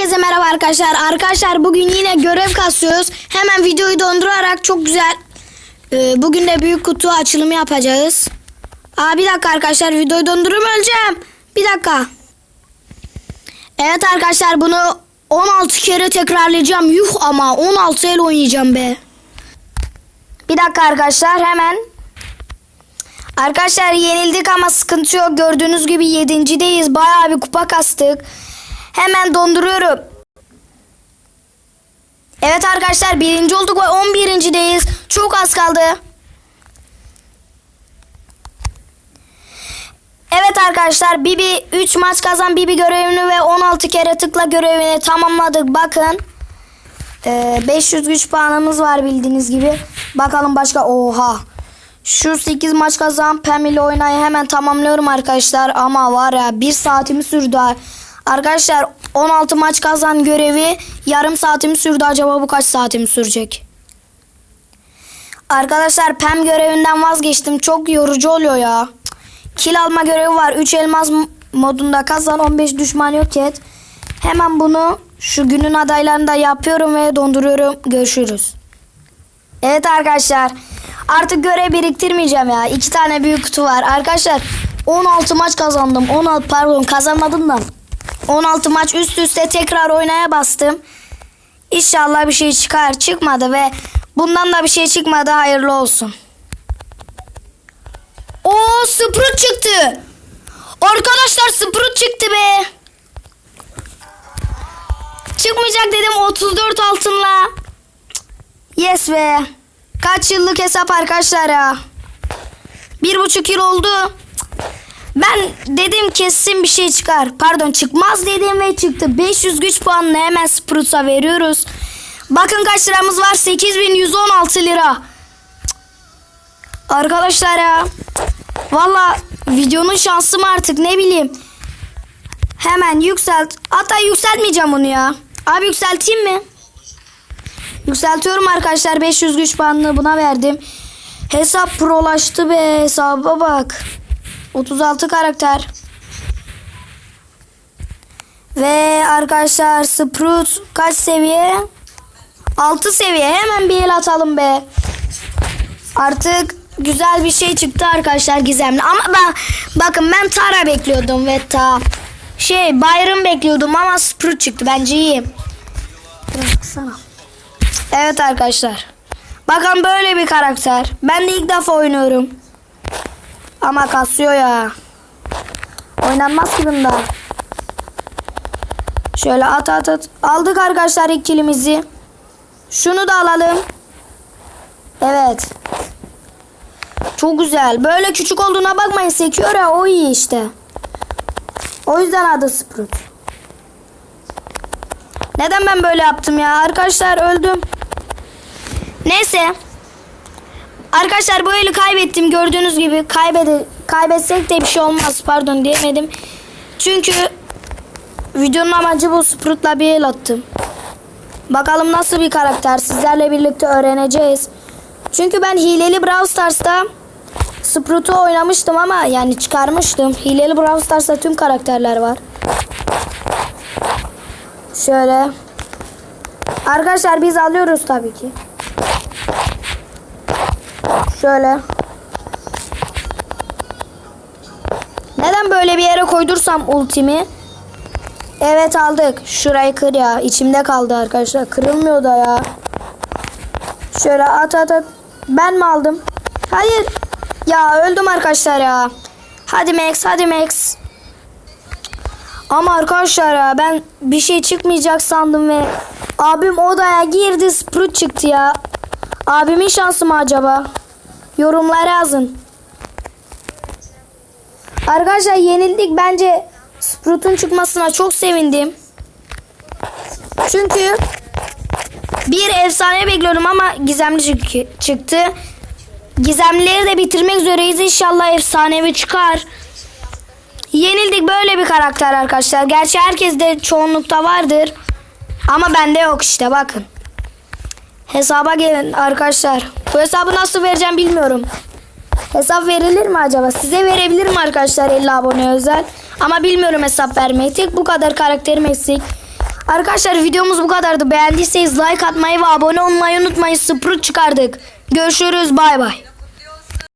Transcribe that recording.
Herkese merhaba arkadaşlar. Arkadaşlar bugün yine görev kasıyoruz. Hemen videoyu dondurarak çok güzel. Ee, bugün de büyük kutu açılımı yapacağız. Aa bir dakika arkadaşlar videoyu dondururum öleceğim. Bir dakika. Evet arkadaşlar bunu 16 kere tekrarlayacağım. Yuh ama 16 el oynayacağım be. Bir dakika arkadaşlar hemen. Arkadaşlar yenildik ama sıkıntı yok. Gördüğünüz gibi yedincideyiz. Bayağı bir kupa kastık. Hemen donduruyorum. Evet arkadaşlar birinci olduk ve 11. Çok az kaldı. Evet arkadaşlar Bibi 3 maç kazan Bibi görevini ve 16 kere tıkla görevini tamamladık. Bakın. Ee, 500 güç puanımız var bildiğiniz gibi. Bakalım başka. Oha. Şu 8 maç kazan Pam ile oynayı hemen tamamlıyorum arkadaşlar. Ama var ya 1 saatimi sürdü. Arkadaşlar 16 maç kazan görevi yarım saatimi sürdü. Acaba bu kaç saatimi sürecek? Arkadaşlar Pam görevinden vazgeçtim. Çok yorucu oluyor ya. Kil alma görevi var. 3 elmas modunda kazan 15 düşman yok et. Hemen bunu şu günün adaylarında yapıyorum ve donduruyorum. Görüşürüz. Evet arkadaşlar. Artık görev biriktirmeyeceğim ya. İki tane büyük kutu var. Arkadaşlar 16 maç kazandım. 16 pardon kazanmadım da. 16 maç üst üste tekrar oynaya bastım. İnşallah bir şey çıkar. Çıkmadı ve bundan da bir şey çıkmadı. Hayırlı olsun. O Sprout çıktı. Arkadaşlar Sprout çıktı be. Çıkmayacak dedim 34 altınla. Yes be. Kaç yıllık hesap arkadaşlar ya. Bir buçuk yıl oldu. Ben dedim kesin bir şey çıkar. Pardon çıkmaz dedim ve çıktı. 500 güç puanını hemen Spruce'a veriyoruz. Bakın kaç liramız var. 8116 lira. Arkadaşlar ya. Valla videonun şansı mı artık ne bileyim. Hemen yükselt. Hatta yükseltmeyeceğim bunu ya. Abi yükselteyim mi? Yükseltiyorum arkadaşlar. 500 güç puanını buna verdim. Hesap prolaştı be. Hesaba bak. 36 karakter. Ve arkadaşlar Sprout kaç seviye? 6 seviye. Hemen bir el atalım be. Artık güzel bir şey çıktı arkadaşlar gizemli. Ama ben bakın ben Tara bekliyordum ve ta şey Byron bekliyordum ama Sprout çıktı. Bence iyi. Evet arkadaşlar. Bakın böyle bir karakter. Ben de ilk defa oynuyorum. Ama kasıyor ya. Oynanmaz ki bunda. Şöyle at at at. Aldık arkadaşlar ilk. Şunu da alalım. Evet. Çok güzel. Böyle küçük olduğuna bakmayın. Sekiyor ya o iyi işte. O yüzden adı Sprout. Neden ben böyle yaptım ya? Arkadaşlar öldüm. Neyse. Arkadaşlar bu eli kaybettim gördüğünüz gibi. Kaybede kaybetsek de bir şey olmaz. Pardon diyemedim. Çünkü videonun amacı bu Sprout'la bir el attım. Bakalım nasıl bir karakter sizlerle birlikte öğreneceğiz. Çünkü ben hileli Brawl Stars'ta Sprout'u oynamıştım ama yani çıkarmıştım. Hileli Brawl Stars'ta tüm karakterler var. Şöyle. Arkadaşlar biz alıyoruz tabii ki. Şöyle. Neden böyle bir yere koydursam ultimi? Evet aldık. Şurayı kır ya. İçimde kaldı arkadaşlar. Kırılmıyor da ya. Şöyle at at at. Ben mi aldım? Hayır. Ya öldüm arkadaşlar ya. Hadi Max hadi Max. Ama arkadaşlar ya ben bir şey çıkmayacak sandım ve abim odaya girdi Sprout çıktı ya. Abimin şansı mı acaba? Yorumlara yazın. Arkadaşlar yenildik bence Sprout'un çıkmasına çok sevindim. Çünkü bir efsane bekliyorum ama gizemli çık- çıktı. Gizemlileri de bitirmek üzereyiz. İnşallah efsanevi çıkar. Yenildik böyle bir karakter arkadaşlar. Gerçi herkes de çoğunlukta vardır. Ama bende yok işte bakın. Hesaba gelin arkadaşlar. Bu hesabı nasıl vereceğim bilmiyorum. Hesap verilir mi acaba? Size verebilirim arkadaşlar 50 abone özel. Ama bilmiyorum hesap vermeyi. Tek bu kadar karakterim eksik. Arkadaşlar videomuz bu kadardı. Beğendiyseniz like atmayı ve abone olmayı unutmayın. Sıfır çıkardık. Görüşürüz. Bay bay.